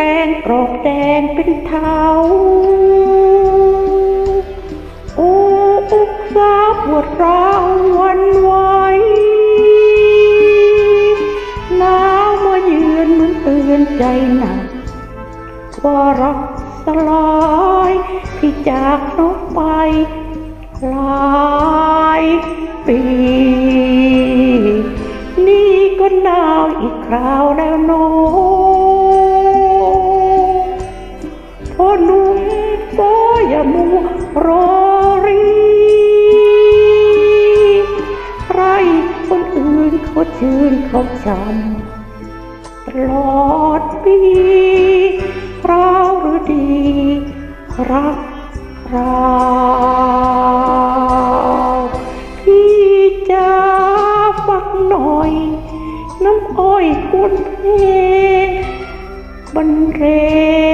แรงกรอกแดงเป็นเทาอ้อุกสาปวดร้าววันไหวหนาวมาเยือนเหมือนเตือนใจหนักว่ารักสลายที่จากน้องไปหลายปีนี่ก็หนาวอีกคราวแล้วโนพ่ มัวรรีใครคนอื่นเขาชื่นเขาจำตลอดปีเราหรือดีรักเราพี่จะฟักหน่อย น้ำอ้อยควรเพลงบรรเลง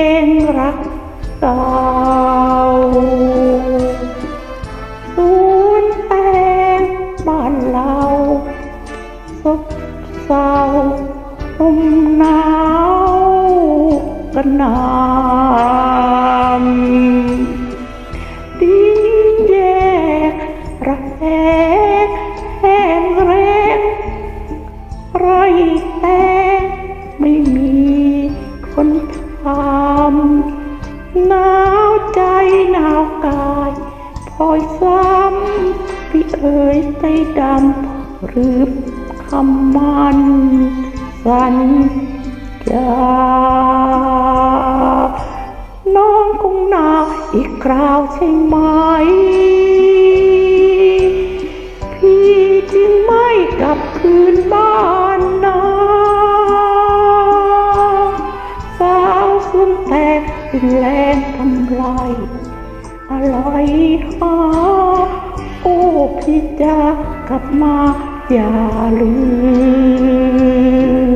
ลมหนาวกันหนำดินแยกระแหงแห้งแรงไรแต่ไม่มีคนทำหนาวใจหนาวกายพอยซ้ำพี่เอ๋ยใจดำหรือำมันสัญญาน้องคงหนาอีกคราวใช่ไหม พี่จึงไม่กลับคืนบ้านนาสาวสุนแตกดินแรงทำลายอะไรหาโอ้พี่จะกลับมา อย่าลื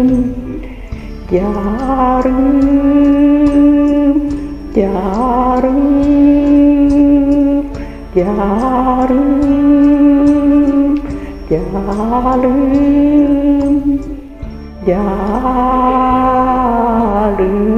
ม อย่าลืม อย่าลืม อย่าลืม อย่าลืมอย่าลืม